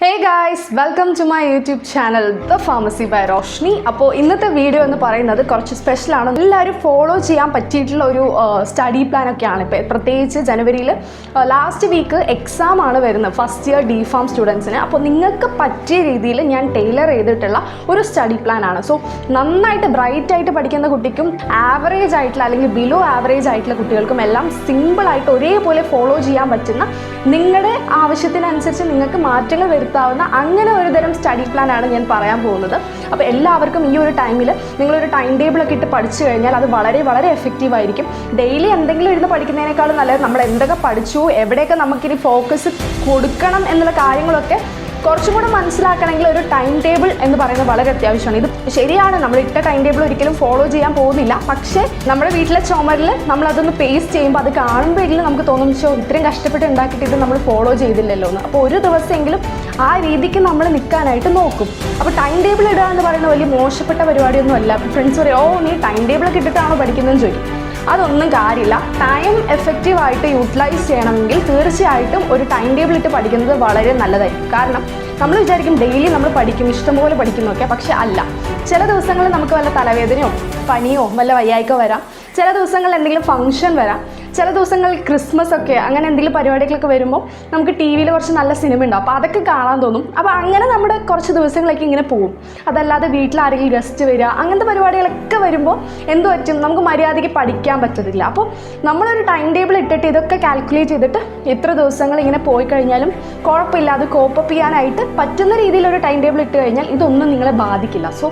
Hey guys welcome to my YouTube channel the pharmacy by Roshni അപ്പോൾ ഇന്നത്തെ video എന്ന് പറയുന്നത് കുറച്ച് സ്പെഷ്യലാണ് എല്ലാവരും ഫോളോ ചെയ്യാൻ പറ്റിയിട്ടുള്ള ഒരു സ്റ്റഡി പ്ലാൻ ഒക്കെയാണ്. ഇപ്പോൾ പ്രത്യേകിച്ച് ജനുവരിയിൽ ലാസ്റ്റ് വീക്ക് എക്സാം ആണ് വരുന്നത്. ഫസ്റ്റ് ഇയർ ഡി ഫാം സ്റ്റുഡൻസിന് അപ്പോൾ നിങ്ങൾക്ക് പറ്റിയ രീതിയിൽ ഞാൻ ടൈലർ ചെയ്തിട്ടുള്ള ഒരു സ്റ്റഡി പ്ലാൻ ആണ്. സോ നന്നായിട്ട് ബ്രൈറ്റ് ആയിട്ട് പഠിക്കുന്ന കുട്ടിക്കും ആവറേജ് ആയിട്ടുള്ള അല്ലെങ്കിൽ ബിലോ ആവറേജ് ആയിട്ടുള്ള കുട്ടികൾക്കും എല്ലാം സിമ്പിളായിട്ട് ഒരേപോലെ ഫോളോ ചെയ്യാൻ പറ്റുന്ന നിങ്ങളുടെ ആവശ്യത്തിനനുസരിച്ച് നിങ്ങൾക്ക് മാറ്റങ്ങൾ വരുത്താവുന്ന അങ്ങനെ ഒരു തരം സ്റ്റഡി പ്ലാൻ ആണ് ഞാൻ പറയാൻ പോകുന്നത്. അപ്പോൾ എല്ലാവർക്കും ഈ ഒരു ടൈമിൽ നിങ്ങളൊരു ടൈം ടേബിളൊക്കെ ഇട്ട് പഠിച്ചു കഴിഞ്ഞാൽ അത് വളരെ വളരെ എഫക്റ്റീവ് ആയിരിക്കും. ഡെയിലി എന്തെങ്കിലും ഇരുന്ന് പഠിക്കുന്നതിനേക്കാളും നല്ലത് നമ്മൾ എന്തൊക്കെ പഠിച്ചു എവിടെയൊക്കെ നമുക്കിനി ഫോക്കസ് കൊടുക്കണം എന്നുള്ള കാര്യങ്ങളൊക്കെ കുറച്ചും കൂടെ മനസ്സിലാക്കണമെങ്കിൽ ഒരു ടൈം ടേബിൾ എന്ന് പറയുന്നത് വളരെ അത്യാവശ്യമാണ്. ഇത് ശരിയാണ്. നമ്മൾ ഇട്ട ടൈം ടേബിൾ ഒരിക്കലും ഫോളോ ചെയ്യാൻ പോകുന്നില്ല. പക്ഷേ നമ്മുടെ വീട്ടിലെ ചുമരിൽ നമ്മൾ അതൊന്ന് പേസ്റ്റ് ചെയ്യുമ്പോൾ അത് കാണുമ്പോഴെങ്കിലും നമുക്ക് തോന്നും ചോ ഇത്രയും കഷ്ടപ്പെട്ട് ഉണ്ടാക്കിയിട്ട് ഇത് നമ്മൾ ഫോളോ ചെയ്തില്ലല്ലോ എന്ന്. അപ്പോൾ ഒരു ദിവസമെങ്കിലും ആ രീതിക്ക് നമ്മൾ നിൽക്കാനായിട്ട് നോക്കും. അപ്പോൾ ടൈം ടേബിൾ ഇടുക എന്ന് പറയുന്നത് വലിയ മോശപ്പെട്ട പരിപാടിയൊന്നും അല്ല. ഫ്രണ്ട്സ് പറയും ഓ നീ ടൈം ടേബിളൊക്കെ ഇട്ടിട്ടാണോ പഠിക്കുന്നതെന്ന് ചോദിക്കും. അതൊന്നും കാര്യമില്ല. ടൈം എഫക്റ്റീവായിട്ട് യൂട്ടിലൈസ് ചെയ്യണമെങ്കിൽ തീർച്ചയായിട്ടും ഒരു ടൈം ടേബിൾ ഇട്ട് പഠിക്കുന്നത് വളരെ നല്ലതായിരിക്കും. കാരണം നമ്മൾ വിചാരിക്കും ഡെയിലി നമ്മൾ പഠിക്കും ഇഷ്ടംപോലെ പഠിക്കുന്നൊക്കെ പക്ഷെ അല്ല. ചില ദിവസങ്ങളിൽ നമുക്ക് വല്ല തലവേദനയോ പനിയോ വല്ല വയ്യായ്ക്കോ വരാം. ചില ദിവസങ്ങളിൽ എന്തെങ്കിലും ഫംഗ്ഷൻ വരാം. ചില ദിവസങ്ങളിൽ ക്രിസ്മസ് ഒക്കെ അങ്ങനെ എന്തെങ്കിലും പരിപാടികളൊക്കെ വരുമ്പോൾ നമുക്ക് ടി വിയിൽ കുറച്ച് നല്ല സിനിമ ഉണ്ടാവും അപ്പോൾ അതൊക്കെ കാണാൻ തോന്നും. അപ്പോൾ അങ്ങനെ നമ്മുടെ കുറച്ച് ദിവസങ്ങളൊക്കെ ഇങ്ങനെ പോകും. അതല്ലാതെ വീട്ടിൽ ആരെങ്കിലും ഗസ്റ്റ് വരിക അങ്ങനത്തെ പരിപാടികളൊക്കെ വരുമ്പോൾ എന്ത് പറ്റും? നമുക്ക് മര്യാദയ്ക്ക് പഠിക്കാൻ പറ്റത്തില്ല. അപ്പോൾ നമ്മളൊരു ടൈം ടേബിൾ ഇട്ടിട്ട് ഇതൊക്കെ കാൽക്കുലേറ്റ് ചെയ്തിട്ട് എത്ര ദിവസങ്ങൾ ഇങ്ങനെ പോയി കഴിഞ്ഞാലും കുഴപ്പമില്ലാതെ കോപ്പപ്പ് ചെയ്യാനായിട്ട് പറ്റുന്ന രീതിയിലൊരു ടൈം ടേബിൾ ഇട്ട് കഴിഞ്ഞാൽ ഇതൊന്നും നിങ്ങളെ ബാധിക്കില്ല. സോ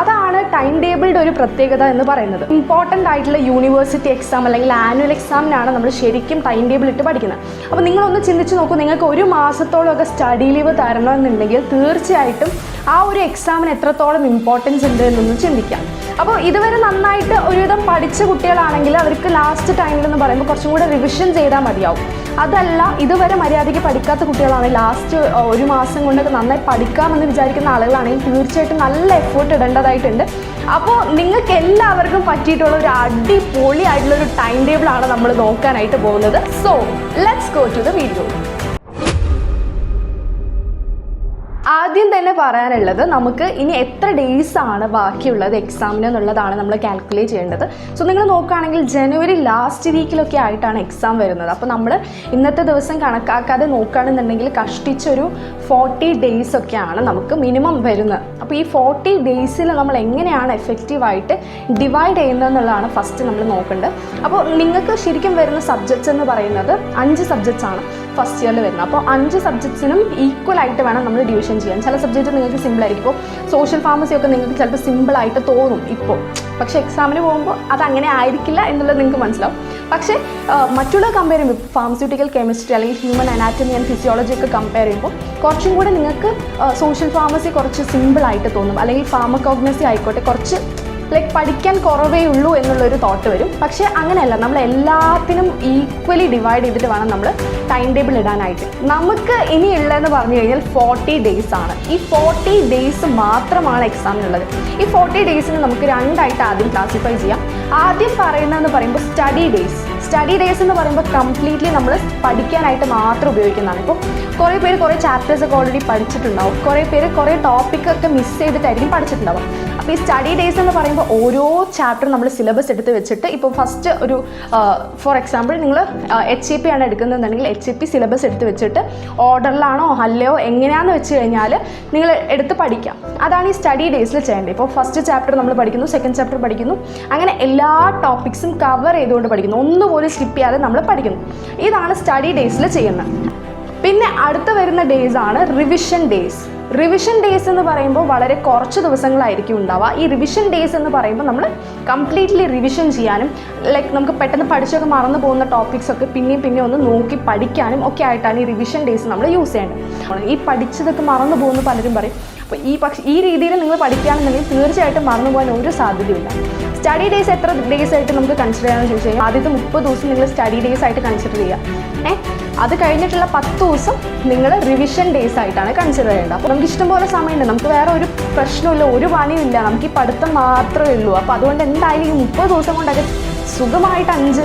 അതാണ് ടൈം ടേബിളിന്റെ ഒരു പ്രത്യേകത എന്ന് പറയുന്നത്. ഇമ്പോർട്ടന്റ് ആയിട്ടുള്ള യൂണിവേഴ്സിറ്റി എക്സാം അല്ലെങ്കിൽ ആനുവൽ എക്സാമിനാണ് നമ്മൾ ശരിക്കും ടൈം ടേബിൾ ഇട്ട് പഠിക്കുന്നത്. അപ്പോൾ നിങ്ങളൊന്ന് ചിന്തിച്ച് നോക്കൂ നിങ്ങൾക്ക് ഒരു മാസത്തോളമൊക്കെ സ്റ്റഡി ലീവ് തരണമെന്നുണ്ടെങ്കിൽ തീർച്ചയായിട്ടും ആ ഒരു എക്സാമിന് എത്രത്തോളം ഇമ്പോർട്ടൻസ് ഉണ്ട് എന്നൊന്ന് ചിന്തിക്കാം. അപ്പോൾ ഇതുവരെ നന്നായിട്ട് ഒരുവിധം പഠിച്ച കുട്ടികളാണെങ്കിൽ അവർക്ക് ലാസ്റ്റ് ടൈമിൽ എന്ന് പറയുമ്പോൾ കുറച്ചും കൂടെ റിവിഷൻ ചെയ്താൽ മതിയാവും. അതല്ല ഇതുവരെ മര്യാദയ്ക്ക് പഠിക്കാത്ത കുട്ടികളാണെങ്കിൽ ലാസ്റ്റ് ഒരു മാസം കൊണ്ടൊക്കെ നന്നായി പഠിക്കാമെന്ന് വിചാരിക്കുന്ന ആളുകളാണെങ്കിൽ തീർച്ചയായിട്ടും നല്ല എഫേർട്ട് ഇടേണ്ടതായിട്ടുണ്ട്. അപ്പോൾ നിങ്ങൾക്ക് എല്ലാവർക്കും പറ്റിയിട്ടുള്ള ഒരു അടിപൊളി ആയിട്ടുള്ള ഒരു ടൈം ആണ് നമ്മൾ നോക്കാനായിട്ട് പോകുന്നത്. So let's go to the video ആദ്യം തന്നെ പറയാനുള്ളത് നമുക്ക് ഇനി എത്ര ഡേയ്സ് ആണ് ബാക്കിയുള്ളത് എക്സാമിന് എന്നുള്ളതാണ് നമ്മൾ കാൽക്കുലേറ്റ് ചെയ്യേണ്ടത്. സോ നിങ്ങൾ നോക്കുകയാണെങ്കിൽ ജനുവരി ലാസ്റ്റ് വീക്കിലൊക്കെ ആയിട്ടാണ് എക്സാം വരുന്നത്. അപ്പോൾ നമ്മൾ ഇന്നത്തെ ദിവസം കണക്കാക്കാതെ നോക്കുകയാണെന്നുണ്ടെങ്കിൽ കഷ്ടിച്ചൊരു ഫോർട്ടി ഡേയ്സ് ഒക്കെയാണ് നമുക്ക് മിനിമം വരുന്നത്. അപ്പോൾ ഈ ഫോർട്ടി ഡേയ്സിൽ നമ്മൾ എങ്ങനെയാണ് എഫക്റ്റീവായിട്ട് ഡിവൈഡ് ചെയ്യുന്നതെന്നുള്ളതാണ് ഫസ്റ്റ് നമ്മൾ നോക്കേണ്ടത്. അപ്പോൾ നിങ്ങൾക്ക് ശരിക്കും വരുന്ന സബ്ജക്ട്സ് എന്ന് പറയുന്നത് അഞ്ച് സബ്ജക്ട്സ് ആണ്. ഫസ്റ്റ് ഇയറിൽ വരുന്നത്. അപ്പോൾ അഞ്ച് സബ്ജക്ട്സിനും ഈക്വൽ ആയിട്ട് വേണം നമ്മൾ ഡിവിഷൻ ചെയ്യാൻ. ചില സബ്ജക്റ്റ് നിങ്ങൾക്ക് സിമ്പിൾ ആയിരിക്കും. ഇപ്പോൾ സോഷ്യൽ ഫാർമസി ഒക്കെ നിങ്ങൾക്ക് ചിലപ്പോൾ സിമ്പിൾ ആയിട്ട് തോന്നും ഇപ്പോൾ. പക്ഷേ എക്സാമിന് പോകുമ്പോൾ അത് അങ്ങനെ ആയിരിക്കില്ല എന്നുള്ളത് നിങ്ങൾക്ക് മനസ്സിലാവും. പക്ഷേ മറ്റുള്ള കമ്പയർ ചെയ്യുമ്പോൾ ഫാർമസ്യൂട്ടിക്കൽ കെമിസ്ട്രി അല്ലെങ്കിൽ ഹ്യൂമൻ അനാറ്റമി ആൻഡ് ഫിസിയോളജി ഒക്കെ കമ്പയർ ചെയ്യുമ്പോൾ കുറച്ചും കൂടെ നിങ്ങൾക്ക് സോഷ്യൽ ഫാർമസി കുറച്ച് സിമ്പിൾ ആയിട്ട് തോന്നും. അല്ലെങ്കിൽ ഫാർമകോഗ്നസി ആയിക്കോട്ടെ കുറച്ച് ലൈക്ക് പഠിക്കാൻ കുറവേ ഉള്ളൂ എന്നുള്ളൊരു തോട്ട് വരും. പക്ഷേ അങ്ങനെയല്ല നമ്മൾ എല്ലാത്തിനും ഈക്വലി ഡിവൈഡ് ചെയ്തിട്ട് വേണം നമ്മൾ ടൈം ടേബിൾ ഇടാനായിട്ട്. നമുക്ക് ഇനി ഇനിയുള്ളതെന്ന് പറഞ്ഞു കഴിഞ്ഞാൽ ഫോർട്ടി ഡേയ്സ് ആണ്. ഈ ഫോർട്ടി ഡേയ്സ് മാത്രമാണ് എക്സാമിനുള്ളത് ഈ ഫോർട്ടി ഡേയ്സിന് നമുക്ക് രണ്ടായിട്ട് ആദ്യം ക്ലാസിഫൈ ചെയ്യാം. ആദ്യം പറയുന്നതെന്ന് പറയുമ്പോൾ സ്റ്റഡി ഡേയ്സ് സ്റ്റഡി ഡേയ്സ് എന്ന് പറയുമ്പോൾ കംപ്ലീറ്റ്ലി നമ്മൾ പഠിക്കാനായിട്ട് മാത്രം ഉപയോഗിക്കുന്നതാണ്. ഇപ്പോൾ കുറേ പേര് കുറേ ചാപ്റ്റേഴ്സ് ഒക്കെ ഓൾറെഡി പഠിച്ചിട്ടുണ്ടാവും. കുറേ പേര് കുറേ ടോപ്പിക്കൊക്കെ മിസ് ചെയ്തിട്ടായിരിക്കും പഠിച്ചിട്ടുണ്ടാവും അപ്പോൾ ഈ സ്റ്റഡി ഡേയ്സ് എന്ന് പറയുമ്പോൾ ഓരോ ചാപ്റ്റർ നമ്മൾ സിലബസ് എടുത്ത് വെച്ചിട്ട് ഇപ്പോൾ ഫസ്റ്റ് ഒരു ഫോർ എക്സാമ്പിൾ നിങ്ങൾ എച്ച് ഇ പി ആണ് എടുക്കുന്നതെന്നുണ്ടെങ്കിൽ എച്ച് ഇ പി സിലബസ് എടുത്ത് വെച്ചിട്ട് ഓർഡറിലാണോ അല്ലയോ എങ്ങനെയാണെന്ന് വെച്ച് കഴിഞ്ഞാൽ നിങ്ങൾ എടുത്ത് പഠിക്കാം. അതാണ് ഈ സ്റ്റഡി ഡേയ്സിൽ ചെയ്യേണ്ടത്. ഇപ്പോൾ ഫസ്റ്റ് ചാപ്റ്റർ നമ്മൾ പഠിക്കുന്നു സെക്കൻഡ് ചാപ്റ്റർ പഠിക്കുന്നു. അങ്ങനെ എല്ലാ ടോപ്പിക്സും കവർ ചെയ്തുകൊണ്ട് പഠിക്കുന്നു. ഒന്നുപോലും സ്കിപ്പ് ചെയ്യാതെ നമ്മൾ പഠിക്കുന്നു. ഇതാണ് സ്റ്റഡി ഡേയ്സിൽ ചെയ്യുന്നത്. പിന്നെ അടുത്ത വരുന്ന ഡേയ്സ് ആണ് റിവിഷൻ ഡേയ്സ് റിവിഷൻ ഡേയ്സ് എന്ന് പറയുമ്പോൾ വളരെ കുറച്ച് ദിവസങ്ങളായിരിക്കും ഉണ്ടാവുക. ഈ റിവിഷൻ ഡേയ്സ് എന്ന് പറയുമ്പോൾ നമ്മൾ കംപ്ലീറ്റ്ലി റിവിഷൻ ചെയ്യാനും ലൈക്ക് നമുക്ക് പെട്ടെന്ന് പഠിച്ചൊക്കെ മറന്നു പോകുന്ന ടോപ്പിക്സ് ഒക്കെ പിന്നെയും പിന്നെ ഒന്ന് നോക്കി പഠിക്കാനും ഒക്കെ ആയിട്ടാണ് ഈ റിവിഷൻ ഡേയ്സ് നമ്മൾ യൂസ് ചെയ്യേണ്ടത്. ഈ പഠിച്ചതൊക്കെ മറന്നു പോകുന്ന പലരും പറയും. അപ്പോൾ ഈ പക്ഷേ ഈ രീതിയിൽ നിങ്ങൾ പഠിക്കുകയാണെന്നുണ്ടെങ്കിൽ തീർച്ചയായിട്ടും മറന്നു പോകാൻ ഒരു സാധ്യതയില്ല സ്റ്റഡി ഡേയ്സ് എത്ര ഡേയ്സ് ആയിട്ട് നമുക്ക് കൺസിഡർ ചെയ്യാമെന്ന് ചോദിച്ചു കഴിഞ്ഞാൽ ആദ്യത്തെ മുപ്പത് ദിവസം നിങ്ങൾ സ്റ്റഡി ഡേയ്സ് ആയിട്ട് കൺസിഡർ ചെയ്യുക. ഏ? അത് കഴിഞ്ഞിട്ടുള്ള പത്ത് ദിവസം നിങ്ങൾ റിവിഷൻ ഡേയ്സ് ആയിട്ടാണ് കൺസിഡർ ചെയ്യേണ്ടത്. അപ്പോൾ നമുക്ക് ഇഷ്ടംപോലെ സമയമുണ്ട്. നമുക്ക് വേറെ ഒരു പ്രശ്നമില്ല ഒരു പണിയില്ല നമുക്ക് ഈ പഠിത്തം മാത്രമേ ഉള്ളൂ. അപ്പോൾ അതുകൊണ്ട് എന്തായാലും ഈ മുപ്പത് ദിവസം കൊണ്ടൊക്കെ സുഖമായിട്ട് അഞ്ച്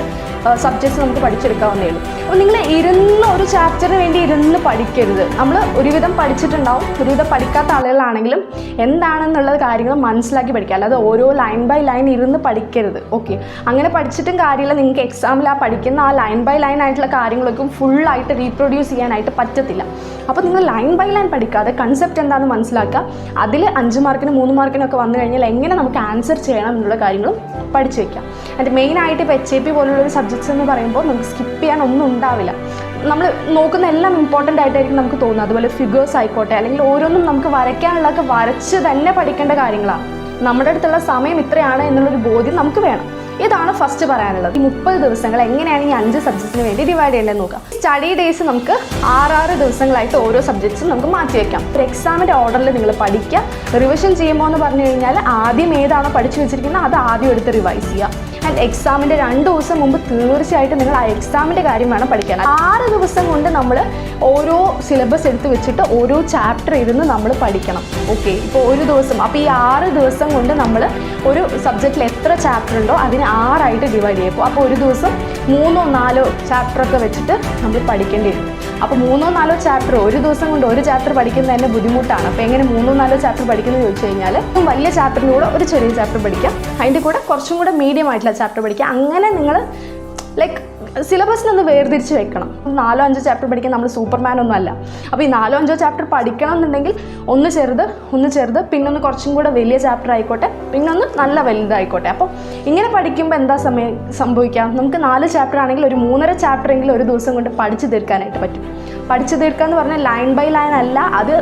സബ്ജക്ട്സ് നമുക്ക് പഠിച്ചെടുക്കാവുന്നേ ഉള്ളൂ. അപ്പോൾ നിങ്ങൾ ഇരുന്ന് ഒരു ചാപ്റ്ററിന് വേണ്ടി ഇരുന്ന് പഠിക്കരുത്. നമ്മൾ ഒരുവിധം പഠിച്ചിട്ടുണ്ടാവും. ഒരുവിധം പഠിക്കാത്ത ആളുകളാണെങ്കിലും എന്താണെന്നുള്ള കാര്യങ്ങൾ മനസ്സിലാക്കി പഠിക്കുക. അല്ലാതെ ഓരോ ലൈൻ ബൈ ലൈൻ ഇരുന്ന് പഠിക്കരുത്. ഓക്കെ അങ്ങനെ പഠിച്ചിട്ടും കാര്യമില്ല. നിങ്ങൾക്ക് എക്സാമിൽ ആ പഠിക്കുന്ന ആ ലൈൻ ബൈ ലൈൻ ആയിട്ടുള്ള കാര്യങ്ങളൊക്കെ ഫുള്ളായിട്ട് റീപ്രൊഡ്യൂസ് ചെയ്യാനായിട്ട് പറ്റത്തില്ല. അപ്പോൾ നിങ്ങൾ ലൈൻ ബൈ ലൈൻ പഠിക്കാതെ കൺസെപ്റ്റ് എന്താണെന്ന് മനസ്സിലാക്കുക. അതിൽ അഞ്ച് മാർക്കിന് മൂന്ന് മാർക്കിനൊക്കെ വന്നു കഴിഞ്ഞാൽ എങ്ങനെ നമുക്ക് ആൻസർ ചെയ്യണം എന്നുള്ള കാര്യങ്ങളും പഠിച്ചു വയ്ക്കാം അതിന്റെ മെയിനായിട്ട് ഇപ്പോൾ എച്ച് എ പി പോലുള്ള ഒരു സബ്ജക്ട്സ് എന്ന് പറയുമ്പോൾ നമുക്ക് സ്കിപ്പ് ചെയ്യാൻ ഒന്നും ഉണ്ടാവില്ല. നമ്മൾ നോക്കുന്ന എല്ലാം ഇമ്പോർട്ടന്റ് ആയിട്ടായിരിക്കും നമുക്ക് തോന്നുന്നത് അതുപോലെ ഫിഗേഴ്സ് ആയിക്കോട്ടെ അല്ലെങ്കിൽ ഓരോന്നും നമുക്ക് വരയ്ക്കാനുള്ളതൊക്കെ വരച്ച് തന്നെ പഠിക്കേണ്ട കാര്യങ്ങളാണ് നമ്മുടെ അടുത്തുള്ള സമയം ഇത്രയാണ് എന്നുള്ളൊരു ബോധ്യം നമുക്ക് വേണം. ഇതാണ് ഫസ്റ്റ് പറയാനുള്ളത്. ഈ മുപ്പത് ദിവസങ്ങൾ എങ്ങനെയാണ് ഈ അഞ്ച് സബ്ജക്റ്റിന് വേണ്ടി ഡിവൈഡ് ചെയ്യേണ്ടത് നോക്കാം സ്റ്റഡി ഡേയ്സ് നമുക്ക് ആറാറ് ദിവസങ്ങളായിട്ട് ഓരോ സബ്ജക്ട്സും നമുക്ക് മാറ്റി വയ്ക്കാം ഒരു എക്സാമിന്റെ ഓർഡറിൽ നിങ്ങൾ പഠിക്കുക. റിവിഷൻ ചെയ്യുമ്പോൾ എന്ന് പറഞ്ഞു കഴിഞ്ഞാൽ ആദ്യം ഏതാണോ പഠിച്ചു വെച്ചിരിക്കുന്നത്? അത് ആദ്യം എടുത്ത് റിവൈസ് ചെയ്യുക. ആൻഡ് എക്സാമിന്റെ രണ്ട് ദിവസം മുമ്പ് തീർച്ചയായിട്ടും നിങ്ങൾ ആ എക്സാമിന്റെ കാര്യം വേണം പഠിക്കാൻ. ആറ് ദിവസം കൊണ്ട് നമ്മൾ ഓരോ സിലബസ് എടുത്ത് വെച്ചിട്ട് ഓരോ ചാപ്റ്റർ ഇരുന്ന് നമ്മൾ പഠിക്കണം. ഓക്കെ ഇപ്പോൾ ഒരു ദിവസം. അപ്പോൾ ഈ ആറ് ദിവസം കൊണ്ട് നമ്മൾ ഒരു സബ്ജക്റ്റിൽ എത്ര ചാപ്റ്റർ ഉണ്ടോ അതിനെ ആറായിട്ട് ഡിവൈഡ് ചെയ്യും. അപ്പോൾ ഒരു ദിവസം മൂന്നോ നാലോ ചാപ്റ്ററൊക്കെ വെച്ചിട്ട് നമ്മൾ പഠിക്കേണ്ടി വരും. അപ്പോൾ മൂന്നോ നാലോ ചാപ്റ്റർ ഒരു ദിവസം കൊണ്ട് ഒരു ചാപ്റ്റർ പഠിക്കുന്നത് തന്നെ ബുദ്ധിമുട്ടാണ്. അപ്പോൾ എങ്ങനെ മൂന്നോ നാലോ ചാപ്റ്റർ പഠിക്കുന്നത് ചോദിച്ചു കഴിഞ്ഞാൽ വലിയ ചാപ്റ്ററിന്റെ കൂടെ ഒരു ചെറിയ ചാപ്റ്റർ പഠിക്കാം. അതിന്റെ കൂടെ കുറച്ചും കൂടെ മീഡിയം ആയിട്ടുള്ള ചാപ്റ്റർ പഠിക്കാം. അങ്ങനെ നിങ്ങൾ ലൈക്ക് സിലബസിനൊന്ന് വേർതിരിച്ച് വെക്കണം. നാലോ അഞ്ചോ ചാപ്റ്റർ പഠിക്കാൻ നമ്മൾ സൂപ്പർമാൻ ഒന്നും അല്ല. അപ്പോൾ ഈ നാലോ അഞ്ചോ ചാപ്റ്റർ പഠിക്കണം എന്നുണ്ടെങ്കിൽ ഒന്ന് ചെറുത് ഒന്ന് ചെറുത് പിന്നൊന്ന് കുറച്ചും കൂടെ വലിയ ചാപ്റ്റർ ആയിക്കോട്ടെ പിന്നൊന്ന് നല്ല വലുതായിക്കോട്ടെ. അപ്പോൾ ഇങ്ങനെ പഠിക്കുമ്പോൾ എന്താ സമയം സംഭവിക്കാം? നമുക്ക് നാല് ചാപ്റ്റർ ആണെങ്കിൽ ഒരു മൂന്നര ചാപ്റ്റർ എങ്കിലും ഒരു ദിവസം കൊണ്ട് പഠിച്ചു തീർക്കാനായിട്ട് പറ്റും. പഠിച്ചു തീർക്കുക എന്ന് പറഞ്ഞാൽ ലൈൻ ബൈ ലൈൻ അല്ല അത്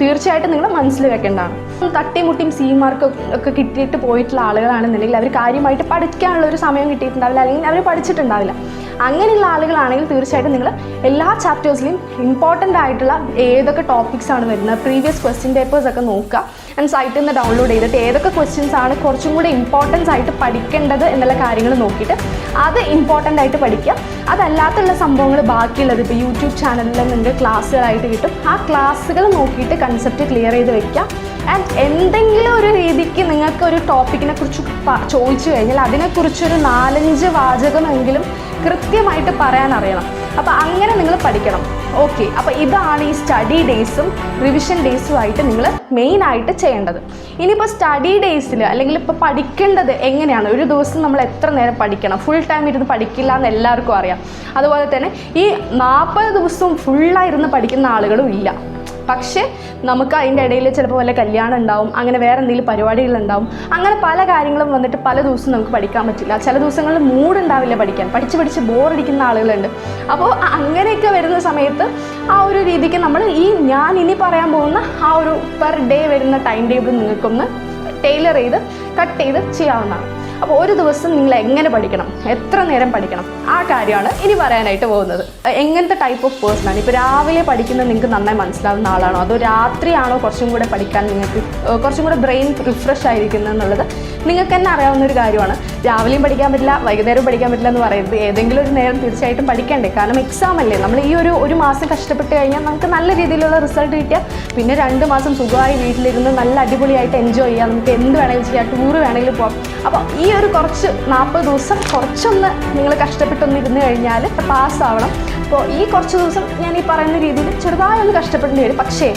തീർച്ചയായിട്ടും നിങ്ങൾ മനസ്സിൽ വെക്കേണ്ടതാണ്. തട്ടിമുട്ടിയും സി മാർക്ക് ഒക്കെ കിട്ടിയിട്ട് പോയിട്ടുള്ള ആളുകളാണെന്നുണ്ടെങ്കിൽ അവർ കാര്യമായിട്ട് പഠിക്കാനുള്ള ഒരു സമയം കിട്ടിയിട്ടുണ്ടാവില്ല. അല്ലെങ്കിൽ അവർ പഠിച്ചിട്ടുണ്ടാവില്ല. അങ്ങനെയുള്ള ആളുകളാണെങ്കിൽ തീർച്ചയായിട്ടും നിങ്ങൾ എല്ലാ ചാപ്റ്റേഴ്സിലും ഇമ്പോർട്ടന്റ് ആയിട്ടുള്ള ഏതൊക്കെ ടോപ്പിക്സ് ആണ് വരുന്നത്? പ്രീവിയസ് ക്വസ്റ്റ്യൻ പേപ്പേഴ്സ് ഒക്കെ നോക്കുക. ആൻഡ് സൈറ്റിൽ നിന്ന് ഡൗൺലോഡ് ചെയ്തിട്ട് ഏതൊക്കെ ക്വസ്റ്റ്യൻസ് ആണ് കുറച്ചും കൂടി ഇമ്പോർട്ടൻസ് ആയിട്ട് പഠിക്കേണ്ടത് എന്നുള്ള കാര്യങ്ങൾ നോക്കിയിട്ട് അത് ഇമ്പോർട്ടന്റ് ആയിട്ട് പഠിക്കുക. അതല്ലാത്തുള്ള സംഭവങ്ങൾ ബാക്കിയുള്ളത് ഇപ്പോൾ യൂട്യൂബ് ചാനലിൽ നിങ്ങൾക്ക് ക്ലാസ്സുകളായിട്ട് കിട്ടും. ആ ക്ലാസ്സുകൾ നോക്കിയിട്ട് കൺസെപ്റ്റ് ക്ലിയർ ചെയ്ത് വെക്കുക. ആൻഡ് എന്തെങ്കിലും ഒരു രീതിക്ക് നിങ്ങൾക്ക് ഒരു ടോപ്പിക്കിനെ കുറിച്ച് ചോദിച്ചു കഴിഞ്ഞാൽ അതിനെക്കുറിച്ചൊരു നാലഞ്ച് വാചകമെങ്കിലും കൃത്യമായിട്ട് പറയാൻ അറിയണം അപ്പോൾ അങ്ങനെ നിങ്ങൾ പഠിക്കണം. ഓക്കെ അപ്പോൾ ഇതാണ് ഈ സ്റ്റഡി ഡേയ്സും റിവിഷൻ ഡേയ്സും ആയിട്ട് നിങ്ങൾ മെയിനായിട്ട് ചെയ്യേണ്ടത്. ഇനിയിപ്പോൾ സ്റ്റഡി ഡേയ്സിൽ അല്ലെങ്കിൽ ഇപ്പോൾ പഠിക്കേണ്ടത് എങ്ങനെയാണ്? ഒരു ദിവസം നമ്മൾ എത്ര നേരം പഠിക്കണം? ഫുൾ ടൈം ഇരുന്ന് പഠിക്കില്ല എന്ന് എല്ലാവർക്കും അറിയാം. അതുപോലെ തന്നെ ഈ നാൽപ്പത് ദിവസവും ഫുള്ളായിരുന്ന് പഠിക്കുന്ന ആളുകളും ഇല്ല. പക്ഷേ നമുക്ക് അതിന്റെ ഇടയിൽ ചിലപ്പോൾ വല്ല കല്യാണം ഉണ്ടാവും അങ്ങനെ വേറെ എന്തെങ്കിലും പരിപാടികളുണ്ടാവും അങ്ങനെ പല കാര്യങ്ങളും വന്നിട്ട് പല ദിവസവും നമുക്ക് പഠിക്കാൻ പറ്റില്ല. ചില ദിവസങ്ങളിൽ മൂഡ് ഉണ്ടാവില്ല പഠിക്കാൻ. പഠിച്ച് പഠിച്ച് ബോറടിക്കുന്ന ആളുകളുണ്ട്. അപ്പോൾ അങ്ങനെയൊക്കെ വരുന്ന സമയത്ത് ആ ഒരു രീതിക്ക് നമ്മൾ ഈ ഞാൻ ഇനി പറയാൻ പോകുന്ന ആ ഒരു പെർ ഡേ വരുന്ന ടൈം ടേബിൾ നിങ്ങൾക്കൊന്ന് ടൈലർ ചെയ്ത് കട്ട് ചെയ്ത് ചെയ്യാവുന്നതാണ്. അപ്പോൾ ഒരു ദിവസം നിങ്ങൾ എങ്ങനെ പഠിക്കണം? എത്ര നേരം പഠിക്കണം? ആ കാര്യമാണ് ഇനി പറയാനായിട്ട് പോകുന്നത്. എങ്ങനത്തെ ടൈപ്പ് ഓഫ് പേഴ്സണാണ് ഇപ്പോൾ രാവിലെ പഠിക്കുന്നത് നിങ്ങൾക്ക് നന്നായി മനസ്സിലാവുന്ന ആളാണോ? അതോ രാത്രിയാണോ കുറച്ചും കൂടെ പഠിക്കാൻ നിങ്ങൾക്ക് കുറച്ചും കൂടെ ബ്രെയിൻ റിഫ്രഷ് ആയിരിക്കുന്നത് എന്നുള്ളത് നിങ്ങൾക്ക് തന്നെ അറിയാവുന്ന ഒരു കാര്യമാണ്. രാവിലെയും പഠിക്കാൻ പറ്റില്ല വൈകുന്നേരം പഠിക്കാൻ പറ്റില്ല എന്ന് പറയുന്നത് ഏതെങ്കിലും ഒരു നേരം തീർച്ചയായിട്ടും പഠിക്കണ്ടേ? കാരണം എക്സാം അല്ലേ? നമ്മൾ ഈ ഒരു ഒരു മാസം കഷ്ടപ്പെട്ട് കഴിഞ്ഞാൽ നമുക്ക് നല്ല രീതിയിലുള്ള റിസൾട്ട് കിട്ടിയാൽ പിന്നെ രണ്ട് മാസം സുഖമായി വീട്ടിലിരുന്ന് നല്ല അടിപൊളിയായിട്ട് എൻജോയ് ചെയ്യാം. നമുക്ക് എന്ത് വേണമെങ്കിലും ചെയ്യാം ടൂർ വേണമെങ്കിലും പോകാം അപ്പോൾ ഈ ഒരു കുറച്ച് നാൽപ്പത് ദിവസം കുറച്ചൊന്ന് നിങ്ങൾ കഷ്ടപ്പെട്ടൊന്ന് ഇരുന്ന് കഴിഞ്ഞാൽ പാസ്സാവണം. അപ്പോൾ ഈ കുറച്ച് ദിവസം ഞാൻ ഈ പറയുന്ന രീതിയിൽ ചെറുതായൊന്ന് കഷ്ടപ്പെടേണ്ടി വരും. പക്ഷേ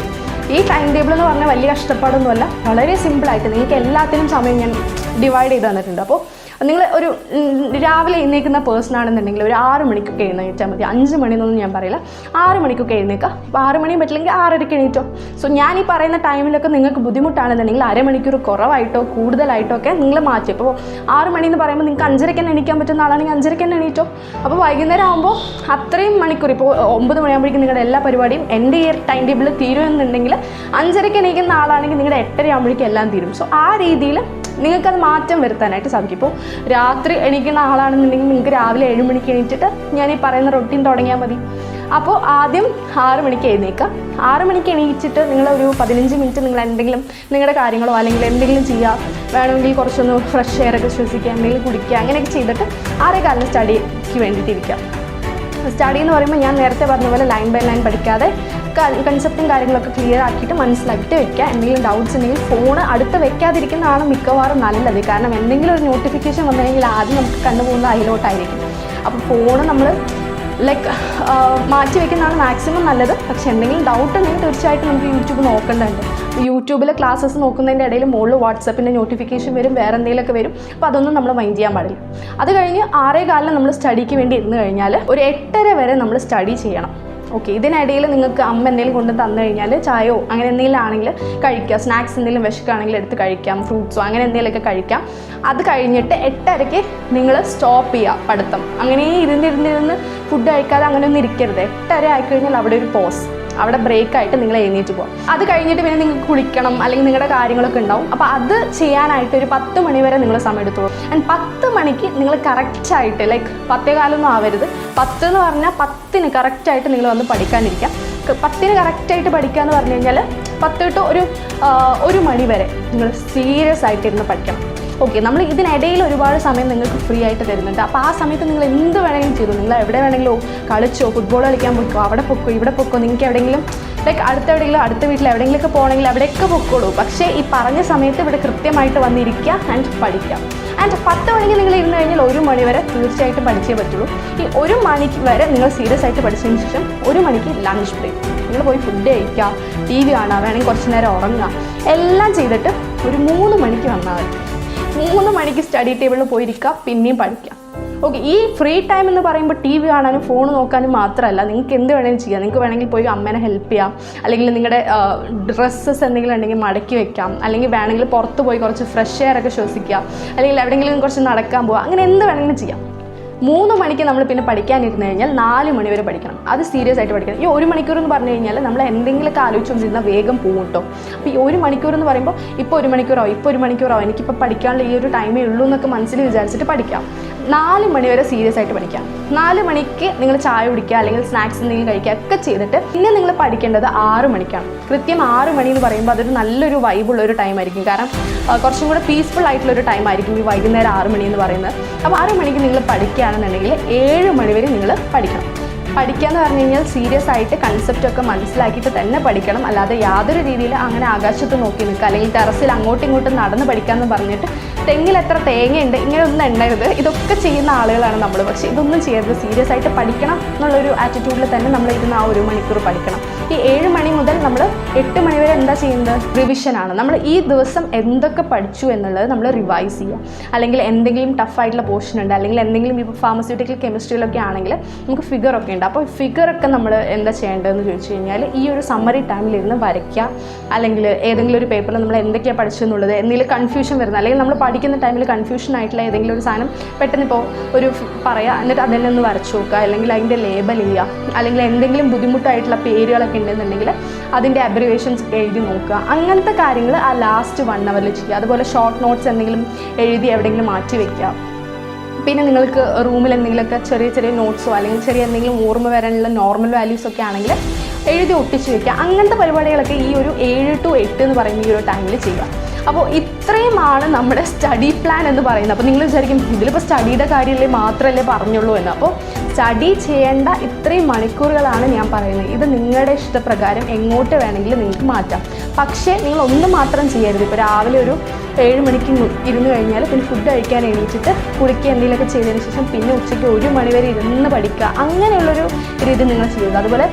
ഈ ടൈം ടേബിൾ എന്ന് പറഞ്ഞാൽ വലിയ കഷ്ടപ്പാടൊന്നുമല്ല. വളരെ സിമ്പിളായിട്ട് നിങ്ങൾക്ക് എല്ലാത്തിനും സമയം ഞാൻ ഡിവൈഡ് ചെയ്ത് തന്നിട്ടുണ്ട്. അപ്പോൾ നിങ്ങൾ ഒരു രാവിലെ എഴുന്നേൽക്കുന്ന പേഴ്സൺ ആണെന്നുണ്ടെങ്കിൽ ഒരു ആറ് മണിക്കൊക്കെ എഴുന്നേറ്റാൽ മതി. അഞ്ച് മണിന്നൊന്നും ഞാൻ പറയില്ല. ആറ് മണിക്കൊക്കെ എഴുന്നേക്കാം ഇപ്പോൾ ആറ് മണിയും പറ്റില്ലെങ്കിൽ ആറരയ്ക്ക് എണീറ്റോ. സോ ഞാൻ ഈ പറയുന്ന ടൈമിലൊക്കെ നിങ്ങൾക്ക് ബുദ്ധിമുട്ടാണെന്നുണ്ടെങ്കിൽ അരമണിക്കൂർ കുറവായിട്ടോ കൂടുതലായിട്ടോ ഒക്കെ നിങ്ങൾ മാറ്റി. ഇപ്പോൾ ആറ് മണി എന്ന് പറയുമ്പോൾ നിങ്ങൾക്ക് അഞ്ചരയ്ക്ക് തന്നെ എണീക്കാൻ പറ്റുന്ന ആളാണെങ്കിൽ അഞ്ചരയ്ക്ക് തന്നെ എണീറ്റോ. അപ്പോൾ വൈകുന്നേരം ആകുമ്പോൾ അത്രയും മണിക്കൂർ ഇപ്പോൾ ഒമ്പത് മണിയാകുമ്പോഴേക്കും നിങ്ങളുടെ എല്ലാ പരിപാടിയും എന്റെ ഈ ടൈം ടേബിൾ തീരുമെന്നുണ്ടെങ്കിൽ അഞ്ചരയ്ക്ക് എണീക്കുന്ന ആളാണെങ്കിൽ നിങ്ങളുടെ എട്ടര ആകുമ്പോഴേക്കും എല്ലാം തീരും. സോ ആ രീതിയിൽ നിങ്ങൾക്കത് മാറ്റം വരുത്താനായിട്ട് സാധിക്കും. ഇപ്പോൾ രാത്രി എണീക്കുന്ന ആളാണെന്നുണ്ടെങ്കിൽ നിങ്ങൾക്ക് രാവിലെ ഏഴ് മണിക്ക് എണീറ്റിട്ട് ഞാൻ ഈ പറയുന്ന റൊട്ടീൻ തുടങ്ങിയാൽ മതി. അപ്പോൾ ആദ്യം ആറ് മണിക്ക് എഴുന്നേക്കുക ആറ് മണിക്ക് എണീച്ചിട്ട് നിങ്ങളൊരു പതിനഞ്ച് മിനിറ്റ് നിങ്ങൾ എന്തെങ്കിലും നിങ്ങളുടെ കാര്യങ്ങളോ അല്ലെങ്കിൽ എന്തെങ്കിലും ചെയ്യുക. വേണമെങ്കിൽ കുറച്ചൊന്ന് ഫ്രഷ് എയർ ഒക്കെ ശ്വസിക്കുക എന്തെങ്കിലും കുടിക്കുക അങ്ങനെയൊക്കെ ചെയ്തിട്ട് ആറേ കാലം സ്റ്റഡിക്ക് വേണ്ടിയിട്ട് ഇരിക്കുക. സ്റ്റഡി എന്ന് പറയുമ്പോൾ ഞാൻ നേരത്തെ പറഞ്ഞ പോലെ ലൈൻ ബൈ ലൈൻ പഠിക്കാതെ കൺസെപ്റ്റും കാര്യങ്ങളൊക്കെ ക്ലിയർ ആക്കിയിട്ട് മനസ്സിലാക്കിയിട്ട് വെക്കുക എന്തെങ്കിലും ഡൗട്ട്സ് ഉണ്ടെങ്കിൽ ഫോൺ അടുത്ത് വെക്കാതിരിക്കുന്നതാണ് മിക്കവാറും നല്ലത്. കാരണം എന്തെങ്കിലും ഒരു നോട്ടിഫിക്കേഷൻ വന്നു ആദ്യം നമുക്ക് കണ്ടുപോകുന്നത് അതിലോട്ടായിരിക്കും അപ്പോൾ ഫോൺ നമ്മൾ ലൈക്ക് മാറ്റി വെക്കുന്നതാണ് മാക്സിമം നല്ലത്. പക്ഷേ എന്തെങ്കിലും ഡൗട്ട് ഉണ്ടെങ്കിൽ തീർച്ചയായിട്ടും നമുക്ക് യൂട്യൂബ് നോക്കേണ്ടതുണ്ട്. യൂട്യൂബിലെ ക്ലാസ്സസ് നോക്കുന്നതിന്റെ ഇടയിൽ മുകളിൽ വാട്സപ്പിന്റെ നോട്ടിഫിക്കേഷൻ വരും വേറെ എന്തെങ്കിലുമൊക്കെ വരും. അപ്പോൾ അതൊന്നും നമ്മൾ മൈൻഡ് ചെയ്യാൻ പാടില്ല. അത് കഴിഞ്ഞ് ആറേ കാലിൽ നമ്മൾ സ്റ്റഡിക്ക് വേണ്ടി ഇരുന്ന് കഴിഞ്ഞാൽ ഒരു എട്ടര വരെ നമ്മൾ സ്റ്റഡി ചെയ്യണം. ഓക്കെ ഇതിനിടയിൽ നിങ്ങൾക്ക് അമ്മ എന്തെങ്കിലും കൊണ്ട് തന്നു കഴിഞ്ഞാൽ ചായയോ അങ്ങനെ എന്തെങ്കിലും ആണെങ്കിൽ കഴിക്കുക സ്നാക്സ് എന്തെങ്കിലും വിശക്കാണെങ്കിൽ എടുത്ത് കഴിക്കാം. ഫ്രൂട്ട്സോ അങ്ങനെ എന്തെങ്കിലുമൊക്കെ കഴിക്കാം. അത് കഴിഞ്ഞിട്ട് എട്ടരയ്ക്ക് നിങ്ങൾ സ്റ്റോപ്പ് ചെയ്യുക പഠിത്തം. അങ്ങനെ ഇരുന്നിരുന്നിരുന്ന് ഫുഡ് കഴിക്കാതെ അങ്ങനെ ഒന്നും ഇരിക്കരുത്. എട്ടര ആയിക്കഴിഞ്ഞാൽ അവിടെ ഒരു പോസ് അവിടെ ബ്രേക്ക് ആയിട്ട് നിങ്ങൾ എഴുന്നേറ്റ് പോകും അത് കഴിഞ്ഞിട്ട് പിന്നെ നിങ്ങൾക്ക് കുളിക്കണം അല്ലെങ്കിൽ നിങ്ങളുടെ കാര്യങ്ങളൊക്കെ ഉണ്ടാവും. അപ്പോൾ അത് ചെയ്യാനായിട്ട് ഒരു പത്ത് മണി വരെ നിങ്ങൾ സമയം എടുത്തു ആൻഡ് പത്ത് മണിക്ക് നിങ്ങൾ കറക്റ്റായിട്ട് ലൈക്ക് പത്തേ കാലൊന്നും ആവരുത്. പത്ത് എന്ന് പറഞ്ഞാൽ പത്തിന് കറക്റ്റായിട്ട് നിങ്ങൾ വന്ന് പഠിക്കാനിരിക്കാം. പത്തിന് കറക്റ്റായിട്ട് പഠിക്കുക എന്ന് പറഞ്ഞു കഴിഞ്ഞാൽ പത്ത് ടു ഒരു ഒരു മണി വരെ നിങ്ങൾ സീരിയസ് ആയിട്ടിരുന്ന് പഠിക്കണം. ഓക്കെ നമ്മൾ ഇതിനിടയിൽ ഒരുപാട് സമയം നിങ്ങൾക്ക് ഫ്രീ ആയിട്ട് തരുന്നുണ്ട്. അപ്പോൾ ആ സമയത്ത് നിങ്ങൾ എന്ത് വേണമെങ്കിലും ചെയ്തു. നിങ്ങൾ എവിടെ വേണമെങ്കിലും കളിച്ചോ ഫുട്ബോൾ കളിക്കാൻ പോയിക്കോ അവിടെ പൊക്കോ ഇവിടെ പൊക്കോ നിങ്ങൾക്ക് എവിടെയെങ്കിലും ലൈക്ക് അടുത്ത എവിടെയെങ്കിലും അടുത്ത വീട്ടിൽ എവിടെയെങ്കിലുമൊക്കെ പോകണമെങ്കിൽ അവിടെയൊക്കെ പൊക്കോളൂ. പക്ഷേ ഈ പറഞ്ഞ സമയത്ത് ഇവിടെ കൃത്യമായിട്ട് വന്നിരിക്കുക ആൻഡ് പഠിക്കാം ആൻഡ് പത്ത് മണിക്ക് നിങ്ങൾ ഇരുന്ന് കഴിഞ്ഞാൽ ഒരു മണി വരെ തീർച്ചയായിട്ടും പഠിച്ചേ പറ്റുള്ളൂ. ഈ ഒരു മണിക്ക് വരെ നിങ്ങൾ സീരിയസ് ആയിട്ട് പഠിച്ചതിന് ശേഷം ഒരു മണിക്ക് ലഞ്ച് ബ്രേക്ക് നിങ്ങൾ പോയി ഫുഡ് കഴിക്കുക ടി വി കാണുക വേണമെങ്കിൽ കുറച്ച് നേരം ഉറങ്ങുക. എല്ലാം ചെയ്തിട്ട് ഒരു മൂന്ന് മണിക്ക് വന്നാൽ മതി. മൂന്ന് മണിക്ക് സ്റ്റഡി ടേബിളിൽ പോയിരിക്കുക പിന്നെയും പഠിക്കാം. ഓക്കെ ഈ ഫ്രീ ടൈം എന്ന് പറയുമ്പോൾ ടി വി കാണാനും ഫോൺ നോക്കാനും മാത്രമല്ല നിങ്ങൾക്ക് എന്ത് വേണമെങ്കിലും ചെയ്യാം. നിങ്ങൾക്ക് വേണമെങ്കിൽ പോയി അമ്മേനെ ഹെൽപ്പ് ചെയ്യാം. അല്ലെങ്കിൽ നിങ്ങളുടെ ഡ്രസ്സസ് എന്തെങ്കിലും ഉണ്ടെങ്കിൽ മടക്കി വെക്കാം. അല്ലെങ്കിൽ വേണമെങ്കിൽ പുറത്ത് പോയി കുറച്ച് ഫ്രഷ് എയർ ഒക്കെ ശ്വസിക്കാം. അല്ലെങ്കിൽ എവിടെയെങ്കിലും കുറച്ച് നടക്കാൻ പോവാം. അങ്ങനെ എന്ത് വേണമെങ്കിലും ചെയ്യാം. മൂന്ന് മണിക്ക് നമ്മൾ പിന്നെ പഠിക്കാനിരുന്ന് കഴിഞ്ഞാൽ നാല് മണി വരെ പഠിക്കണം. അത് സീരിയസ് ആയിട്ട് പഠിക്കണം. ഈ ഒരു മണിക്കൂർ എന്ന് പറഞ്ഞു കഴിഞ്ഞാൽ നമ്മൾ എന്തെങ്കിലുമൊക്കെ ആലോചിച്ചുകൊണ്ടിരുന്നാൽ വേഗം പോകും കേട്ടോ അപ്പോൾ ഈ ഒരു മണിക്കൂർ എന്ന് പറയുമ്പോൾ ഇപ്പോൾ ഒരു മണിക്കൂറോ ഇപ്പോൾ ഒരു മണിക്കൂറോ എനിക്കിപ്പോൾ പഠിക്കാനുള്ള ഈ ഒരു ടൈമേ ഉള്ളൂ എന്നൊക്കെ മനസ്സിൽ വിചാരിച്ചിട്ട് പഠിക്കാം. നാല് മണി വരെ സീരിയസ് ആയിട്ട് പഠിക്കാം. നാല് മണിക്ക് നിങ്ങൾ ചായ കുടിക്കുക അല്ലെങ്കിൽ സ്നാക്സ് എന്തെങ്കിലും കഴിക്കുക ഒക്കെ ചെയ്തിട്ട് പിന്നെ നിങ്ങൾ പഠിക്കേണ്ടത് ആറ് മണിക്കാണ്. കൃത്യം ആറ് മണി എന്ന് പറയുമ്പോൾ അതൊരു നല്ലൊരു വൈബുള്ള ഒരു ടൈം ആയിരിക്കും. കാരണം കുറച്ചും കൂടെ പീസ്ഫുൾ ആയിട്ടുള്ള ഒരു ടൈം ആയിരിക്കും ഈ വൈകുന്നേരം ആറ് മണി എന്ന് പറയുന്നത്. അപ്പോൾ ആറ് മണിക്ക് നിങ്ങൾ പഠിക്കുകയാണെന്നുണ്ടെങ്കിൽ ഏഴ് മണി വരെ നിങ്ങൾ പഠിക്കണം. പഠിക്കുക എന്ന് പറഞ്ഞു കഴിഞ്ഞാൽ സീരിയസ് ആയിട്ട് കൺസെപ്റ്റ് ഒക്കെ മനസ്സിലാക്കിയിട്ട് തന്നെ പഠിക്കണം. അല്ലാതെ യാതൊരു രീതിയിൽ അങ്ങനെ ആകാശത്ത് നോക്കി നിൽക്കുക. അല്ലെങ്കിൽ ടെറസിൽ അങ്ങോട്ടും ഇങ്ങോട്ടും നടന്ന് പഠിക്കാമെന്ന് പറഞ്ഞിട്ട് തെങ്ങിൽ എത്ര തേങ്ങയുണ്ട് ഇങ്ങനെ ഒന്നും ഉണ്ടായത് ഇതൊക്കെ ചെയ്യുന്ന ആളുകളാണ് നമ്മൾ പക്ഷേ ഇതൊന്നും ചെയ്യരുത്. സീരിയസ് ആയിട്ട് പഠിക്കണം എന്നുള്ളൊരു ആറ്റിറ്റ്യൂഡിൽ തന്നെ നമ്മൾ ഇരുന്ന് ആ ഒരു മണിക്കൂർ പഠിക്കണം. ഈ ഏഴ് മണി മുതൽ നമ്മൾ എട്ട് മണി വരെ എന്താ ചെയ്യുന്നത്? റിവിഷനാണ് നമ്മൾ ഈ ദിവസം എന്തൊക്കെ പഠിച്ചു എന്നുള്ളത് നമ്മൾ റിവൈസ് ചെയ്യുക. അല്ലെങ്കിൽ എന്തെങ്കിലും ടഫായിട്ടുള്ള പോർഷൻ ഉണ്ട്. അല്ലെങ്കിൽ എന്തെങ്കിലും ഇപ്പോൾ ഫാർമസ്യൂട്ടിക്കൽ കെമിസ്ട്രിയിലൊക്കെ ആണെങ്കിൽ നമുക്ക് ഫിഗർ ഒക്കെ ഉണ്ട് അപ്പോൾ ഫിഗറൊക്കെ നമ്മൾ എന്താ ചെയ്യേണ്ടതെന്ന് ചോദിച്ചു കഴിഞ്ഞാൽ ഈ ഒരു സമ്മറി ടൈമിൽ ഇരുന്ന് വരയ്ക്കുക. അല്ലെങ്കിൽ ഏതെങ്കിലും ഒരു പേപ്പറിൽ നമ്മൾ എന്തൊക്കെയാണ് പഠിച്ചെന്നുള്ളത് എന്തെങ്കിലും കൺഫ്യൂഷൻ വരുന്നത്. അല്ലെങ്കിൽ നമ്മൾ പഠിക്കുന്ന ടൈമിൽ കൺഫ്യൂഷൻ ആയിട്ടുള്ള ഏതെങ്കിലും ഒരു സാധനം പെട്ടെന്ന് ഇപ്പോൾ ഒരു പറയുക എന്നിട്ട് അതിനെ ഒന്ന് വരച്ചു നോക്കുക. അല്ലെങ്കിൽ അതിന്റെ ലേബൽ ചെയ്യുക അല്ലെങ്കിൽ എന്തെങ്കിലും ബുദ്ധിമുട്ടായിട്ടുള്ള പേരുകളൊക്കെ ഉണ്ടെന്നുണ്ടെങ്കിൽ അതിന്റെ അബ്രിവേഷൻസ് എഴുതി നോക്കുക. അങ്ങനത്തെ കാര്യങ്ങൾ ആ ലാസ്റ്റ് വൺ അവറിൽ ചെയ്യുക. അതുപോലെ ഷോർട്ട് നോട്ട്സ് എന്തെങ്കിലും എഴുതി എവിടെയെങ്കിലും മാറ്റി വെക്കുക. പിന്നെ നിങ്ങൾക്ക് റൂമിൽ എന്തെങ്കിലുമൊക്കെ ചെറിയ ചെറിയ നോട്ട്സോ അല്ലെങ്കിൽ ചെറിയ എന്തെങ്കിലും ഓർമ്മ വരാനുള്ള നോർമൽ വാല്യൂസ് ഒക്കെ ആണെങ്കിൽ എഴുതി ഒട്ടിച്ച് വയ്ക്കുക അങ്ങനത്തെ പരിപാടികളൊക്കെ ഈ ഒരു ഏഴ് ടു എട്ട് എന്ന് പറയുന്ന ഈ ഒരു ടൈമിൽ ചെയ്യുക. അപ്പോൾ ഇത്രയുമാണ് നമ്മുടെ സ്റ്റഡി പ്ലാൻ എന്ന് പറയുന്നത്. അപ്പോൾ നിങ്ങൾ വിചാരിക്കും ഇതിലിപ്പോൾ സ്റ്റഡിയുടെ കാര്യമല്ലേ മാത്രമല്ലേ പറഞ്ഞുള്ളൂ എന്ന്. അപ്പോൾ സ്റ്റഡി ചെയ്യേണ്ട ഇത്രയും മണിക്കൂറുകളാണ് ഞാൻ പറയുന്നത്. ഇത് നിങ്ങളുടെ ഇഷ്ടപ്രകാരം എങ്ങോട്ട് വേണമെങ്കിലും നിങ്ങൾക്ക് മാറ്റാം. പക്ഷേ നിങ്ങൾ ഒന്ന് മാത്രം ചെയ്യരുത്. ഇപ്പോൾ രാവിലെ ഒരു ഏഴ് മണിക്ക് ഇരുന്ന് കഴിഞ്ഞാൽ പിന്നെ ഫുഡ് കഴിക്കാൻ എണീച്ചിട്ട് കുളിക്കുക എന്തെങ്കിലുമൊക്കെ ചെയ്തതിന് ശേഷം പിന്നെ ഉച്ചയ്ക്ക് ഒരു മണി വരെ ഇരുന്ന് പഠിക്കുക. അങ്ങനെയുള്ളൊരു രീതി നിങ്ങൾ ചെയ്യുക അതുപോലെ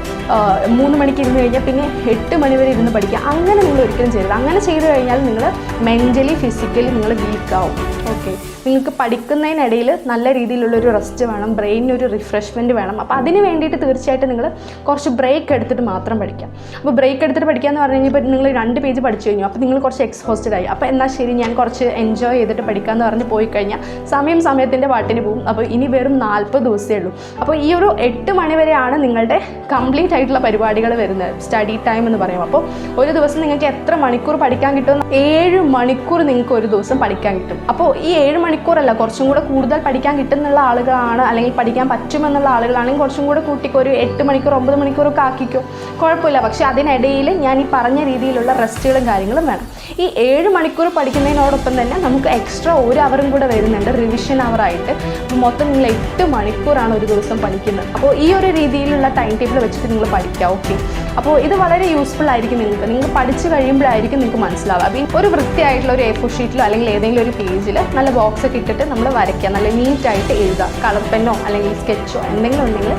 മൂന്ന് മണിക്ക് ഇരുന്ന് കഴിഞ്ഞാൽ പിന്നെ എട്ട് മണി വരെ ഇരുന്ന് പഠിക്കുക. അങ്ങനെ നിങ്ങൾ ഒരിക്കലും ചെയ്യരുത്. അങ്ങനെ ചെയ്ത് കഴിഞ്ഞാൽ നിങ്ങൾ മെന്റലി ഫിസിക്കലി നിങ്ങൾ വീക്കാവും ഓക്കെ നിങ്ങൾക്ക് പഠിക്കുന്നതിനിടയിൽ നല്ല രീതിയിലുള്ളൊരു റെസ്റ്റ് വേണം. ബ്രെയിനിന് ഒരു റിഫ്രഷ്മെന്റ് വേണം. അപ്പോൾ അതിന് വേണ്ടിയിട്ട് തീർച്ചയായിട്ടും നിങ്ങൾ കുറച്ച് ബ്രേക്ക് എടുത്തിട്ട് മാത്രം പഠിക്കാം അപ്പോൾ ബ്രേക്ക് എടുത്തിട്ട് പഠിക്കുക എന്ന് പറഞ്ഞു കഴിഞ്ഞാൽ നിങ്ങൾ രണ്ട് പേജ് പഠിച്ചു കഴിഞ്ഞു. അപ്പോൾ നിങ്ങൾ കുറച്ച് എക്സ്ഹോസ്റ്റഡ് ആയി. അപ്പോൾ എന്നാൽ ശരി? ഞാൻ കുറച്ച് എൻജോയ് ചെയ്തിട്ട് പഠിക്കാമെന്ന് പറഞ്ഞ് പോയി കഴിഞ്ഞാൽ സമയം സമയത്തിന്റെ പാട്ടിന് പോകും. അപ്പോൾ ഇനി വെറും നാൽപ്പത് ദിവസമേ ഉള്ളൂ. അപ്പോൾ ഈ ഒരു എട്ട് മണി വരെയാണ് നിങ്ങളുടെ കംപ്ലീറ്റ് ആയിട്ടുള്ള പരിപാടികൾ വരുന്നത്. സ്റ്റഡി ടൈം എന്ന് പറയും. അപ്പോൾ ഒരു ദിവസം നിങ്ങൾക്ക് എത്ര മണിക്കൂർ പഠിക്കാൻ കിട്ടും? ഏഴ് മണിക്കൂർ നിങ്ങൾക്ക് ഒരു ദിവസം പഠിക്കാൻ കിട്ടും. അപ്പോൾ ഈ ഏഴ് മണിക്കൂറല്ല കുറച്ചും കൂടെ കൂടുതൽ പഠിക്കാൻ കിട്ടുന്നുള്ള ആളുകളാണ് അല്ലെങ്കിൽ പഠിക്കാൻ പറ്റുമെന്നുള്ള ആളുകളാണെങ്കിൽ കുറച്ചും കൂടെ കൂട്ടിക്കോ ഒരു എട്ട് മണിക്കൂർ ഒമ്പത് മണിക്കൂറൊക്കെ ആക്കിക്കോ. കുഴപ്പമില്ല. പക്ഷേ അതിനിടയിൽ ഞാൻ ഈ പറഞ്ഞ രീതിയിലുള്ള റെസ്റ്റുകളും കാര്യങ്ങളും വേണം. ഈ ഏഴ് മണിക്കൂർ പഠിക്കുന്നതിനോടൊപ്പം തന്നെ നമുക്ക് എക്സ്ട്രാ ഒരു അവറും കൂടെ വരുന്നുണ്ട്. റിവിഷൻ അവറായിട്ട് അപ്പോൾ മൊത്തം നിങ്ങൾ എട്ട് മണിക്കൂറാണ് ഒരു ദിവസം പഠിക്കുന്നത്. അപ്പോൾ ഈ ഒരു രീതിയിലുള്ള ടൈം ടേബിൾ വെച്ചിട്ട് നിങ്ങൾ പഠിക്കുക. ഓക്കെ അപ്പോൾ ഇത് വളരെ യൂസ്ഫുൾ ആയിരിക്കും നിങ്ങൾക്ക്. നിങ്ങൾ പഠിച്ചു കഴിയുമ്പോഴായിരിക്കും നിങ്ങൾക്ക് മനസ്സിലാവുക. അപ്പോൾ ഈ ഒരു വൃത്തിയായിട്ടുള്ള ഒരു എ ഫോർ ഷീറ്റിലോ അല്ലെങ്കിൽ ഏതെങ്കിലും ഒരു പേജിൽ നല്ല ബോക്സ് ഒക്കെ ഇട്ടിട്ട് നമ്മൾ വരയ്ക്കുക. നല്ല നീറ്റായിട്ട് എഴുതുക. കളർ പെന്നോ അല്ലെങ്കിൽ സ്കെച്ചോ എന്തെങ്കിലും ഉണ്ടെങ്കിൽ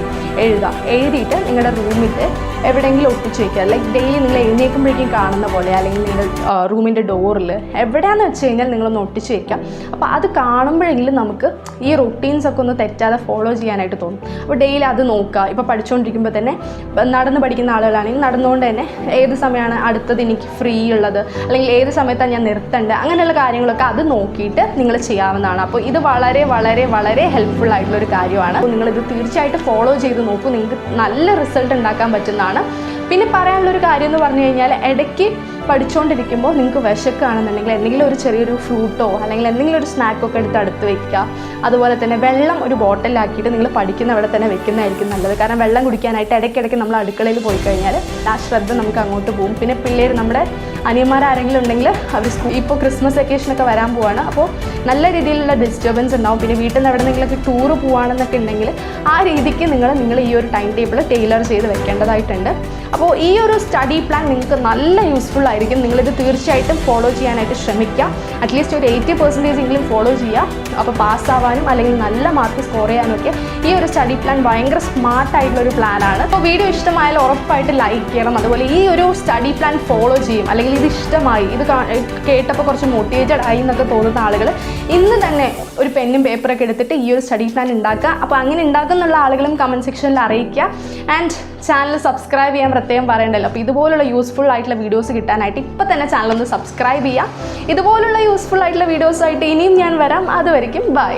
എഴുതുക. എഴുതിയിട്ട് നിങ്ങളുടെ റൂമിൽ എവിടെയെങ്കിലും ഒട്ടിച്ച് വയ്ക്കുക ലൈക്ക് ഡെയിലി നിങ്ങൾ എഴുന്നേൽക്കുമ്പോഴേക്കും കാണുന്ന പോലെ അല്ലെങ്കിൽ നിങ്ങളുടെ റൂമിന്റെ ഡോറിൽ എവിടെയാണെന്ന് വെച്ച് കഴിഞ്ഞാൽ നിങ്ങളൊന്ന് ഒട്ടിച്ച് വയ്ക്കാം അപ്പോൾ അത് കാണുമ്പോഴെങ്കിലും നമുക്ക് ഈ റൊട്ടീൻസ് ഒക്കെ ഒന്ന് തെറ്റാതെ ഫോളോ ചെയ്യാനായിട്ട് തോന്നും. അപ്പോൾ ഡെയിലി അത് നോക്കുക. ഇപ്പോൾ പഠിച്ചുകൊണ്ടിരിക്കുമ്പോൾ തന്നെ നടന്ന് പഠിക്കുന്ന ആളുകളാണെങ്കിൽ നടന്നുകൊണ്ട് തന്നെ ഏത് സമയമാണ് അടുത്തത് എനിക്ക് ഫ്രീ ഉള്ളത്? അല്ലെങ്കിൽ ഏത് സമയത്താണ് ഞാൻ നിർത്തേണ്ടത്? അങ്ങനെയുള്ള കാര്യങ്ങളൊക്കെ അത് നോക്കിയിട്ട് നിങ്ങൾ ചെയ്യാവുന്നതാണ്. അപ്പോൾ ഇത് വളരെ വളരെ വളരെ ഹെൽപ്ഫുൾ ആയിട്ടുള്ള ഒരു കാര്യമാണ്. അപ്പോൾ നിങ്ങളിത് തീർച്ചയായിട്ടും ഫോളോ ചെയ്ത് നോക്കൂ. നിങ്ങൾക്ക് നല്ല റിസൾട്ട് ഉണ്ടാക്കാൻ പറ്റുന്നതാണ്. പിന്നെ പറയാനുള്ളൊരു കാര്യം എന്ന് പറഞ്ഞു കഴിഞ്ഞാൽ ഇടയ്ക്ക് പഠിച്ചുകൊണ്ടിരിക്കുമ്പോൾ നിങ്ങൾക്ക് വിശക്കുകയാണെന്നുണ്ടെങ്കിൽ എന്തെങ്കിലും ഒരു ചെറിയൊരു ഫ്രൂട്ടോ അല്ലെങ്കിൽ എന്തെങ്കിലും ഒരു സ്നാക്കൊക്കെ എടുത്ത് അടുത്ത് വയ്ക്കുക അതുപോലെ തന്നെ വെള്ളം ഒരു ബോട്ടിലാക്കിയിട്ട് നിങ്ങൾ പഠിക്കുന്ന അവിടെ തന്നെ വെക്കുന്നതായിരിക്കും നല്ലത്. കാരണം വെള്ളം കുടിക്കാനായിട്ട് ഇടയ്ക്കിടയ്ക്ക് നമ്മൾ അടുക്കളയിൽ പോയി കഴിഞ്ഞാൽ ആ ശ്രദ്ധ നമുക്ക് അങ്ങോട്ട് പോകും. പിന്നെ പിള്ളേർ നമ്മുടെ അനിയന്മാരാരെങ്കിലും ഉണ്ടെങ്കിൽ അവർ സ്കൂൾ ഇപ്പോൾ ക്രിസ്മസ് വെക്കേഷനൊക്കെ വരാൻ പോവാണ്. അപ്പോൾ നല്ല രീതിയിലുള്ള ഡിസ്റ്റർബൻസ് ഉണ്ടാവും. പിന്നെ വീട്ടിൽ നിന്ന് എവിടെന്നെങ്കിലൊക്കെ ടൂറ് പോവാണെന്നൊക്കെ ഉണ്ടെങ്കിൽ ആ രീതിക്ക് നിങ്ങൾ നിങ്ങൾ ഈ ഒരു ടൈം ടേബിൾ ടൈലർ ചെയ്ത് വെക്കേണ്ടതായിട്ടുണ്ട്. അപ്പോൾ ഈ ഒരു സ്റ്റഡി പ്ലാൻ നിങ്ങൾക്ക് നല്ല യൂസ്ഫുൾ ആയിരിക്കും നിങ്ങളിത് തീർച്ചയായിട്ടും ഫോളോ ചെയ്യാനായിട്ട് ശ്രമിക്കുക. അറ്റ്ലീസ്റ്റ് ഒരു എയ്റ്റി പെർസെന്റേജ് എങ്കിലും ഫോളോ ചെയ്യുക. അപ്പോൾ പാസ്സാവാനും അല്ലെങ്കിൽ നല്ല മാർക്ക് സ്കോർ ചെയ്യാനും ഒക്കെ ഈ ഒരു സ്റ്റഡി പ്ലാൻ ഭയങ്കര സ്മാർട്ട് ആയിട്ടുള്ള ഒരു പ്ലാനാണ് അപ്പോൾ വീഡിയോ ഇഷ്ടമായാലും ഉറപ്പായിട്ട് ലൈക്ക് ചെയ്യണം. അതുപോലെ ഈ ഒരു സ്റ്റഡി പ്ലാൻ ഫോളോ ചെയ്യും. അല്ലെങ്കിൽ ഇത് ഇഷ്ടമായി. ഇത് കേട്ടപ്പോൾ കുറച്ച് മോട്ടിവേറ്റഡ് ആയി എന്നൊക്കെ തോന്നുന്ന ആളുകൾ ഇന്ന് തന്നെ ഒരു പെന്നും പേപ്പറൊക്കെ എടുത്തിട്ട് ഈ ഒരു സ്റ്റഡി പ്ലാൻ ഉണ്ടാക്കുക. അപ്പോൾ അങ്ങനെ ഉണ്ടാക്കുന്നുള്ള ആളുകളും കമന്റ് സെക്ഷനിൽ അറിയിക്കുക. ആൻഡ് ചാനൽ സബ്സ്ക്രൈബ് ചെയ്യാൻ പ്രത്യേകം പറയണ്ടല്ലോ. അപ്പോൾ ഇതുപോലുള്ള യൂസ്ഫുൾ ആയിട്ടുള്ള വീഡിയോസ് കിട്ടാനായിട്ട് ഇപ്പോൾ തന്നെ ചാനൽ ഒന്ന് സബ്സ്ക്രൈബ് ചെയ്യുക ഇതുപോലുള്ള യൂസ്ഫുൾ ആയിട്ടുള്ള വീഡിയോസായിട്ട് ഇനിയും ഞാൻ വരാം. അതുവരെയും ബൈ